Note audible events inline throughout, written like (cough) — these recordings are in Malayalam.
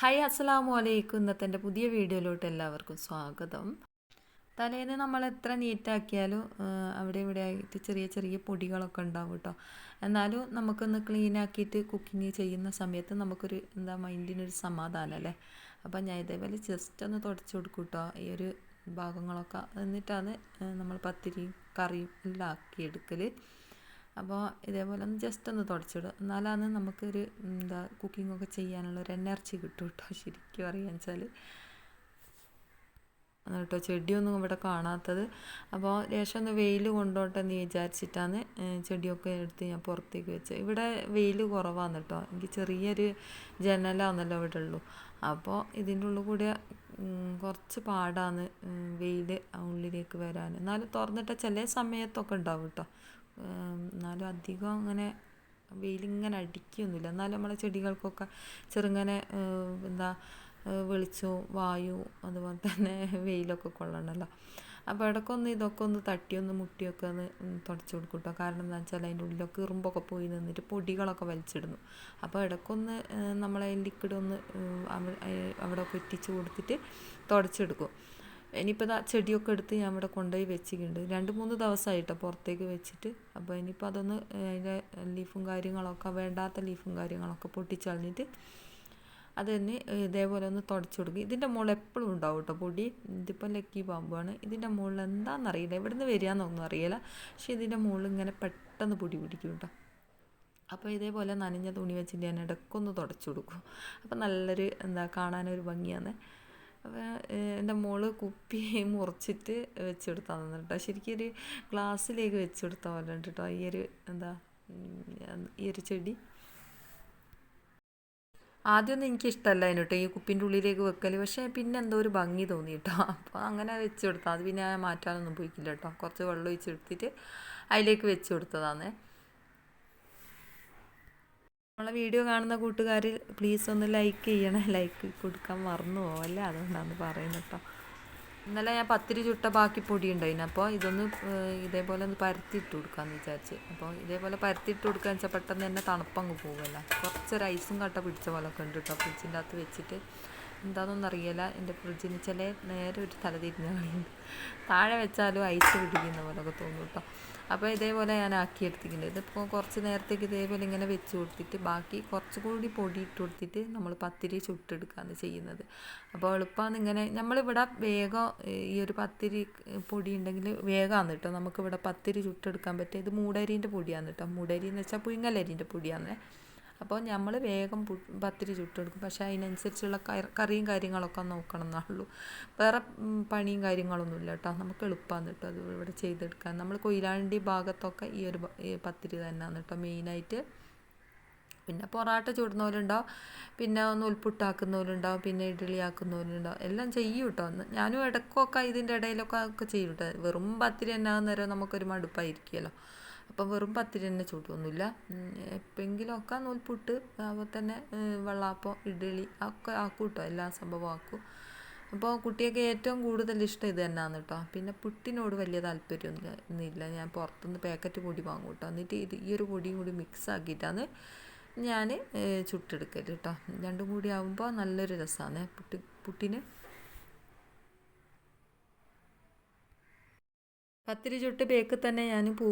ഹായ് അസ്സലാമു അലൈക്കും ഇന്നത്തെ എന്റെ പുതിയ വീഡിയോയിലോട്ട് എല്ലാവർക്കും സ്വാഗതം. തലേന്ന് നമ്മൾ എത്ര നീറ്റാക്കിയാലും അവിടെ ഇവിടെ ആയിട്ട് ചെറിയ ചെറിയ പൊടികളൊക്കെ ഉണ്ടാവും കേട്ടോ. എന്നാലും നമുക്കൊന്ന് ക്ലീൻ ആക്കിയിട്ട് കുക്കിംഗ് ചെയ്യുന്ന സമയത്ത് നമുക്കൊരു എന്താ മൈൻഡിനൊരു സമാധാനം അല്ലേ? അപ്പം ഞാൻ ഇതേപോലെ ജസ്റ്റ് ഒന്ന് തുടച്ചു കൊടുക്കും കേട്ടോ. ഈ ഒരു ഭാഗങ്ങളൊക്കെ. എന്നിട്ടാണ് നമ്മൾ പത്തിരി കറിയും എല്ലാം ആക്കിയെടുക്കൽ അപ്പോൾ ഇതേപോലെ ഒന്ന് ജസ്റ്റ് ഒന്ന് തുടച്ചിടും എന്നാലാണ് നമുക്കൊരു എന്താ കുക്കിങ്ങൊക്കെ ചെയ്യാനുള്ള ഒരു എനർജി കിട്ടും കേട്ടോ ശരിക്കും അറിയാന്ന് വെച്ചാൽ കേട്ടോ ചെടിയൊന്നും ഇവിടെ കാണാത്തത്. അപ്പോൾ ലേശം ഒന്ന് വെയിൽ കൊണ്ടോട്ടെ എന്ന് വിചാരിച്ചിട്ടാണ് ചെടിയൊക്കെ എടുത്ത് ഞാൻ പുറത്തേക്ക് വെച്ചത്. ഇവിടെ വെയിൽ കുറവാണ് കേട്ടോ എനിക്ക് ചെറിയൊരു ജനലാണല്ലോ ഇവിടെ ഉള്ളൂ. അപ്പോൾ ഇതിന്റെ ഉള്ളിൽ കൂടെ കുറച്ച് പാടാണ് വെയിൽ ഉള്ളിലേക്ക് വരാൻ. എന്നാലും തുറന്നിട്ട ചില സമയത്തൊക്കെ ഉണ്ടാവും കേട്ടോ എന്നാലും അധികം അങ്ങനെ വെയിലിങ്ങനെ അടിക്കൊന്നുമില്ല. എന്നാലും നമ്മളെ ചെടികൾക്കൊക്കെ ചെറുങ്ങനെ എന്താ വെളിച്ചവും വായു അതുപോലെ തന്നെ (laughs) വെയിലൊക്കെ കൊള്ളണമല്ലോ അപ്പോൾ ഇടയ്ക്കൊന്ന് ഇതൊക്കെ ഒന്ന് തട്ടിയൊന്ന് മുട്ടിയൊക്കെ ഒന്ന് തുടച്ചു കൊടുക്കും കാരണം എന്താ വെച്ചാൽ അതിന്റെ ഉള്ളിലൊക്കെ ഇറുമ്പൊക്കെ പോയി നിന്നിട്ട് പൊടികളൊക്കെ വലിച്ചിടുന്നു. അപ്പോൾ ഇടയ്ക്കൊന്ന് നമ്മളെ ലിക്വിഡ് ഒന്ന് അവിടെ ഒക്കെ കൊടുത്തിട്ട് തുടച്ചെടുക്കും ഇനിയിപ്പോൾ ഇതാ ചെടിയൊക്കെ എടുത്ത് ഞാൻ ഇവിടെ കൊണ്ടുപോയി വെച്ചിട്ടുണ്ട്. രണ്ട് മൂന്ന് ദിവസമായിട്ടോ പുറത്തേക്ക് വെച്ചിട്ട്. അപ്പോൾ ഇനിയിപ്പോൾ അതൊന്ന് അതിന്റെ ലീഫും കാര്യങ്ങളൊക്കെ വേണ്ടാത്ത ലീഫും കാര്യങ്ങളൊക്കെ പൊട്ടിച്ചളഞ്ഞിട്ട് അത് തന്നെ ഇതേപോലെ ഒന്ന് തുടച്ചു കൊടുക്കും. ഇതിന്റെ മുകളിൽ എപ്പോഴും ഉണ്ടാവും കേട്ടോ പൊടി. ഇതിപ്പോൾ ലക്കി പാമ്പാണ് ഇതിന്റെ മുകളിൽ എന്താണെന്നറിയില്ല എവിടെ നിന്ന് വരികയെന്നൊന്നും അറിയില്ല. പക്ഷേ ഇതിന്റെ മുകളിൽ ഇങ്ങനെ പെട്ടെന്ന് പൊടി പിടിക്കും കേട്ടോ അപ്പോൾ ഇതേപോലെ നനഞ്ഞ തുണി വെച്ചിട്ട് ഞാൻ ഇടയ്ക്കൊന്ന് തുടച്ചു കൊടുക്കും. അപ്പോൾ നല്ലൊരു എന്താ കാണാനൊരു ഭംഗിയാണ് അപ്പോൾ എന്റെ മോൾ കുപ്പി മുറിച്ചിട്ട് വെച്ച് വെച്ചെടുത്താൽ കേട്ടോ ശരിക്കും ഒരു ഗ്ലാസ്സിലേക്ക് വെച്ചെടുത്ത പോലെ ഉണ്ട് കേട്ടോ ഈ ഒരു എന്താ ഈ ഒരു ചെടി. ആദ്യമൊന്നും എനിക്കിഷ്ടമല്ല അതിനോട്ട് ഈ കുപ്പിന്റെ ഉള്ളിലേക്ക് വെക്കൽ പക്ഷേ പിന്നെ എന്തോ ഒരു ഭംഗി തോന്നി കേട്ടോ അപ്പോൾ അങ്ങനെ വെച്ച് കൊടുത്താൽ അത് പിന്നെ മാറ്റാനൊന്നും പോയിക്കില്ല കേട്ടോ കുറച്ച് വെള്ളം ഒഴിച്ച് ഒഴിച്ചെടുത്തിട്ട് അതിലേക്ക് വെച്ച് കൊടുത്തതാണേ നമ്മളെ വീഡിയോ കാണുന്ന കൂട്ടുകാർ പ്ലീസ് ഒന്ന് ലൈക്ക് ചെയ്യണേ. ലൈക്ക് കൊടുക്കാൻ മറന്നു പോവല്ലേ? അതുകൊണ്ടാണ് പറയുന്നത് കേട്ടോ ഇന്നലെ ഞാൻ പത്തിരി ചുട്ട ബാക്കി പൊടി ഉണ്ടായിരുന്നു അപ്പോൾ ഇതൊന്ന് ഇതേപോലെ ഒന്ന് പരത്തിയിട്ട് കൊടുക്കാമെന്ന് വിചാരിച്ച്. അപ്പോൾ ഇതേപോലെ പരത്തിയിട്ട് കൊടുക്കുക വെച്ചാൽ പെട്ടെന്ന് തന്നെ തണുപ്പങ്ങ് പോകുമല്ലോ കുറച്ചൊരു ഐസും കട്ട പിടിച്ച പോലൊക്കെ ഉണ്ട് കേട്ടോ ഫ്രിഡ്ജിന്റെ അകത്ത് വെച്ചിട്ട്. എന്താണെന്നൊന്നും അറിയില്ല എന്റെ ഫ്രിഡ്ജിന് ചില നേരെ ഒരു തല തിരിഞ്ഞുണ്ട് താഴെ വെച്ചാലും ഐസ് പിടിക്കുന്ന പോലൊക്കെ തോന്നും കേട്ടോ അപ്പോൾ ഇതേപോലെ ഞാൻ ആക്കിയെടുത്തിട്ടുണ്ട്. ഇതിപ്പോൾ കുറച്ച് നേരത്തേക്ക് ഇതേപോലെ ഇങ്ങനെ വെച്ച് കൊടുത്തിട്ട് ബാക്കി കുറച്ചുകൂടി പൊടി ഇട്ട് കൊടുത്തിട്ട് നമ്മൾ പത്തിരി ചുട്ടെടുക്കുകയാണ് ചെയ്യുന്നത്. അപ്പോൾ എളുപ്പമാണ് ഇങ്ങനെ നമ്മളിവിടെ വേഗം ഈ ഒരു പത്തിരി പൊടി ഉണ്ടെങ്കിൽ വേഗമാണ് കേട്ടോ നമുക്കിവിടെ പത്തിരി ചുട്ടെടുക്കാൻ പറ്റുക ഇത് മൂടരീന്റെ പൊടിയാണ് കേട്ടോ മൂടരി എന്ന് വെച്ചാൽ പുഴുങ്ങലരീന്റെ പൊടിയാണ് അപ്പോൾ നമ്മൾ വേഗം പത്തിരി ചുട്ടെടുക്കും. പക്ഷേ അതിനനുസരിച്ചുള്ള കറിയും കാര്യങ്ങളൊക്കെ നോക്കണം എന്നുള്ളൂ വേറെ പണിയും കാര്യങ്ങളൊന്നുമില്ല കേട്ടോ. നമുക്ക് എളുപ്പമാണ് കേട്ടോ അത് ഇവിടെ ചെയ്തെടുക്കാൻ. നമ്മൾ കൊയിലാണ്ടി ഭാഗത്തൊക്കെ ഈ ഒരു പത്തിരി തന്നെയാണ് കേട്ടോ മെയിനായിട്ട്. പിന്നെ പൊറാട്ട ചുടുന്നവരുണ്ടാവും. പിന്നെ ഒന്ന് നൂൽപുട്ടാക്കുന്നവരുണ്ടാവും പിന്നെ ഇഡ്ഡലി ആക്കുന്നവരുണ്ടാവും എല്ലാം ചെയ്യും കേട്ടോ. ഞാനും ഇടയ്ക്കൊക്കെ ഇതിന്റെ ഇടയിലൊക്കെ ഒക്കെ ചെയ്യും കേട്ടോ. വെറും പത്തിരി തന്നെ ആകുന്നേരം നമുക്കൊരു മടുപ്പായിരിക്കുമല്ലോ. അപ്പം വെറും പത്തിരി തന്നെ ചൂടൊന്നുമില്ല എപ്പോഴെങ്കിലുമൊക്കെ നൂൽപുട്ട് അതുപോലെ തന്നെ വെള്ളാപ്പം ഇഡ്ഡലി ഒക്കെ ആക്കും കേട്ടോ എല്ലാ സംഭവം ആക്കും. അപ്പോൾ കുട്ടിയൊക്കെ ഏറ്റവും കൂടുതൽ ഇഷ്ടം ഇത് തന്നെയാണ് കേട്ടോ പിന്നെ പുട്ടിനോട് വലിയ താല്പര്യമൊന്നുമില്ല ഞാൻ പുറത്തുനിന്ന് പാക്കറ്റ് പൊടി വാങ്ങും കേട്ടോ എന്നിട്ട് ഇത് ഈ ഒരു പൊടിയും കൂടി മിക്സ് ആക്കിയിട്ടാണ് ഞാൻ ചുട്ടെടുക്കൽ കേട്ടോ രണ്ടും കൂടി ആകുമ്പോൾ നല്ലൊരു രസമാണ് പുട്ടി പുട്ടിന് പത്തിരി ചുട്ട് ബേക്ക് തന്നെ ഞാൻ പൂ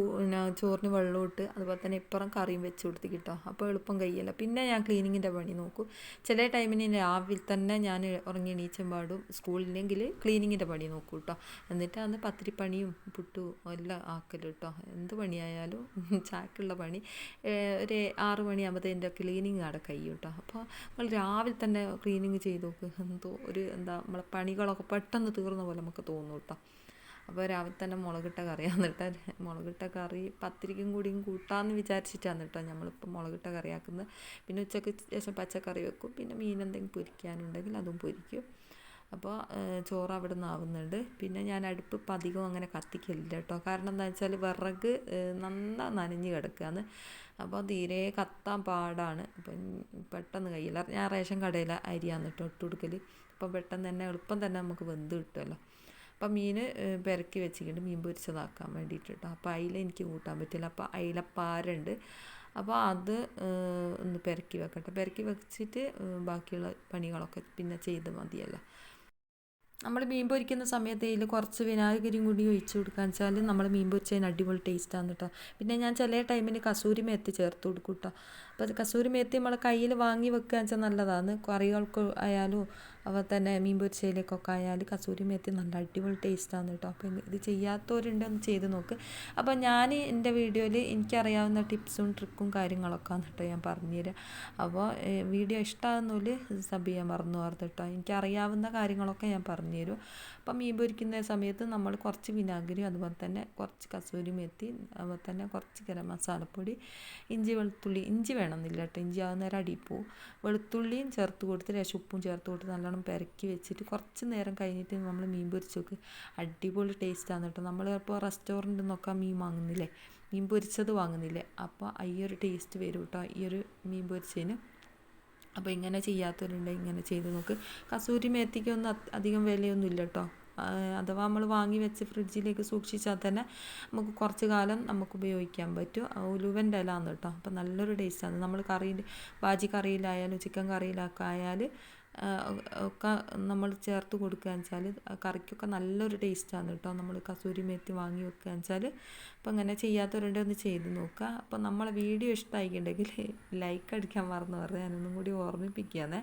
ചോറിന് വെള്ളം ഇട്ട് അതുപോലെ തന്നെ ഇപ്പുറം കറിയും വെച്ച് കൊടുത്തി കിട്ടോ. അപ്പോൾ എളുപ്പം കഴിയല്ല പിന്നെ ഞാൻ ക്ലീനിങ്ങിന്റെ പണി നോക്കും. ചില ടൈമിന് രാവിലെ തന്നെ ഞാൻ ഉറങ്ങി എണീച്ചും പാടും സ്കൂളിലെങ്കിൽ ക്ലീനിങ്ങിന്റെ പണി നോക്കും കേട്ടോ എന്നിട്ട് അന്ന് പത്തിരിപ്പണിയും പുട്ടും എല്ലാം ആക്കൽ കേട്ടോ എന്ത് പണിയായാലും (laughs) ചാക്കുള്ള പണി. ഒരു ആറ് മണിയാകുമ്പോഴത്തേന്റെ ക്ലീനിങ് അവിടെ കഴിയും കേട്ടോ അപ്പോൾ നമ്മൾ രാവിലെ തന്നെ ക്ലീനിങ് ചെയ്ത് നോക്ക്. എന്തോ ഒരു എന്താ നമ്മളെ പണികളൊക്കെ പെട്ടെന്ന് തീർന്ന പോലെ നമുക്ക് തോന്നും കേട്ടോ അപ്പോൾ രാവിലെ തന്നെ മുളകിട്ട കറിയാണ് കേട്ടോ. മുളകിട്ട കറി പത്തിരിക്കും കൂടിയും കൂട്ടാമെന്ന് വിചാരിച്ചിട്ടാണ് കേട്ടോ നമ്മളിപ്പോൾ മുളകിട്ട കറിയാക്കുന്നത്. പിന്നെ ഉച്ചയ്ക്ക് ശേഷം പച്ചക്കറി വെക്കും. പിന്നെ മീൻ എന്തെങ്കിലും പൊരിക്കാനുണ്ടെങ്കിൽ അതും പൊരിക്കും. അപ്പോൾ ചോറ് അവിടെ നിന്ന് ആവുന്നുണ്ട്. പിന്നെ ഞാൻ അടുപ്പ് ഇപ്പം അധികം അങ്ങനെ കത്തിക്കില്ല കേട്ടോ. കാരണം എന്താ വെച്ചാൽ വിറക് നന്നാ നനഞ്ഞ് കിടക്കുകയാണ് അപ്പോൾ തീരെ കത്താൻ പാടാണ്. അപ്പം പെട്ടെന്ന് കഴിയില്ല ഞാൻ റേഷൻ കടയിലെ അരിയാണ് കേട്ടോ ഇട്ട് കൊടുക്കൽ അപ്പം പെട്ടെന്ന് തന്നെ എളുപ്പം തന്നെ നമുക്ക് വെന്ത് കിട്ടുമല്ലോ അപ്പം മീൻ പെരക്കി വെച്ചിട്ടുണ്ട് മീൻ പൊരിച്ചതാക്കാൻ വേണ്ടിയിട്ട് കേട്ടോ അപ്പോൾ അയില എനിക്ക് കൂട്ടാൻ പറ്റില്ല. അപ്പോൾ അയിലപ്പാരുണ്ട്. അപ്പോൾ അത് ഒന്ന് പെരക്കി വെക്കട്ടെ. പെരക്കി വെച്ചിട്ട് ബാക്കിയുള്ള പണികളൊക്കെ പിന്നെ ചെയ്ത് മതിയല്ലോ. നമ്മൾ മീൻ പൊരിക്കുന്ന സമയത്ത് ഇതിൽ കുറച്ച് വിനാഗിരിയും കൂടി ഒഴിച്ച് കൊടുക്കാന്ന് വെച്ചാൽ നമ്മൾ മീൻ പൊരിച്ചതിന് അടിപൊളി ടേസ്റ്റാണ് കേട്ടോ പിന്നെ ഞാൻ ചില ടൈമിന് കസൂരി മേത്തി ചേർത്ത് കൊടുക്കും കേട്ടോ അപ്പോൾ കസൂരി മേത്തി നമ്മൾ കയ്യിൽ വാങ്ങി വെക്കുക വെച്ചാൽ നല്ലതാണ്. കറികൾക്ക് ആയാലും അതുപോലെ തന്നെ മീൻ പൊരിച്ചയിലേക്കൊക്കെ ആയാലും കസൂരി മേത്തി നല്ല അടിപൊളി ടേസ്റ്റാണ് കേട്ടോ. അപ്പോൾ ഇത് ചെയ്യാത്തവരുണ്ട് ഒന്ന് ചെയ്ത് നോക്ക്. അപ്പോൾ ഞാൻ എന്റെ വീഡിയോയിൽ എനിക്കറിയാവുന്ന ടിപ്സും ട്രിക്കും കാര്യങ്ങളൊക്കെ കേട്ടോ ഞാൻ പറഞ്ഞുതരാം. അപ്പോൾ വീഡിയോ ഇഷ്ടമാകുന്നതിൽ സബ് ചെയ്യാൻ മറന്നു പറഞ്ഞു കേട്ടോ. എനിക്കറിയാവുന്ന കാര്യങ്ങളൊക്കെ ഞാൻ പറഞ്ഞുതരും. അപ്പോൾ മീൻ പൊരിക്കുന്ന സമയത്ത് നമ്മൾ കുറച്ച് വിനാഗിരി അതുപോലെ തന്നെ കുറച്ച് കസൂരി മേത്തി അതുപോലെ തന്നെ കുറച്ച് ഗരം മസാലപ്പൊടി ഇഞ്ചി വെളുത്തുള്ളി ഇഞ്ചി വേണമെന്നില്ല കേട്ടോ. ഇഞ്ചി ആകുന്ന നേരം അടിയിൽ പോവും. വെളുത്തുള്ളിയും ചേർത്ത് കൊടുത്ത് ലേശം ഉപ്പും ചേർത്ത് കൊടുത്ത് നല്ലോണം പെരക്കി വെച്ചിട്ട് കുറച്ച് നേരം കഴിഞ്ഞിട്ട് നമ്മൾ മീൻ പൊരിച്ച് നോക്ക്. അടിപൊളി ആണ് കേട്ടോ. നമ്മൾ ഇപ്പോൾ റെസ്റ്റോറന്റിൽ നിന്നൊക്കെ മീൻ വാങ്ങുന്നില്ലേ? മീൻ പൊരിച്ചത് വാങ്ങുന്നില്ലേ? അപ്പോൾ ഈ ഒരു ടേസ്റ്റ് വരും കേട്ടോ ഈ ഒരു മീൻ പൊരിച്ചതിന്. അപ്പോൾ ഇങ്ങനെ ചെയ്യാത്തവരുണ്ടെങ്കിൽ ഇങ്ങനെ ചെയ്ത് നോക്ക്. കസൂരി മേത്തിക്കൊന്നും അധികം വിലയൊന്നും ഇല്ല കേട്ടോ. അഥവാ നമ്മൾ വാങ്ങി വെച്ച് ഫ്രിഡ്ജിലേക്ക് സൂക്ഷിച്ചാൽ തന്നെ നമുക്ക് കുറച്ച് കാലം നമുക്ക് ഉപയോഗിക്കാൻ പറ്റും. ഉലുവന്റെ ഇല ആണ് കേട്ടോ. അപ്പം നല്ലൊരു ടേസ്റ്റാണ് നമ്മൾ കറിയിൽ ബാജി കറിയിലായാലും ചിക്കൻ കറിയിലൊക്കെ ആയാൽ ഒക്കെ നമ്മൾ ചേർത്ത് കൊടുക്കുകയെന്ന് വെച്ചാൽ കറിക്കൊക്കെ നല്ലൊരു ടേസ്റ്റാണ് കേട്ടോ. നമ്മൾ കസൂരി മേത്തി വാങ്ങി വെക്കുകയെന്ന് വെച്ചാൽ അപ്പോൾ അങ്ങനെ ചെയ്യാത്തവരുണ്ടെങ്കിൽ ഒന്ന് ചെയ്ത് നോക്കുക. അപ്പോൾ നമ്മളെ വീഡിയോ ഇഷ്ടമായിട്ടുണ്ടെങ്കിൽ ലൈക്ക് അടിക്കാൻ മറന്നു പറഞ്ഞു ഞാനൊന്നും കൂടി ഓർമ്മിപ്പിക്കുകയാണ്.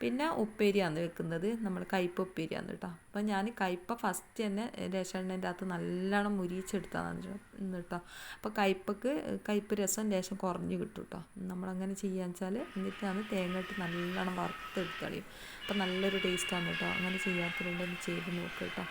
പിന്നെ ഉപ്പേരിയാണ് വെക്കുന്നത്. നമ്മൾ കയ്പ ഉപ്പേരിയാണ് കേട്ടോ. അപ്പോൾ ഞാൻ കയ്പ ഫസ്റ്റ് തന്നെ രേഷണ്ണന്റെ അകത്ത് നല്ലോണം മുരിച്ചെടുത്താണ് കേട്ടോ. അപ്പോൾ കയ്പക്ക് കയ്പ് രസം ലേശം കുറഞ്ഞ് കിട്ടും കേട്ടോ. നമ്മളങ്ങനെ ചെയ്യാന്ന് വെച്ചാൽ എന്നിട്ടാണ് തേങ്ങ ഇട്ട് നല്ലോണം വറുത്തെടുത്ത് കളയും. അപ്പോൾ നല്ലൊരു ടേസ്റ്റാണ് കേട്ടോ. അങ്ങനെ ചെയ്യാത്തതുകൊണ്ട് ഒന്ന് ചെയ്ത് നോക്കുക കേട്ടോ.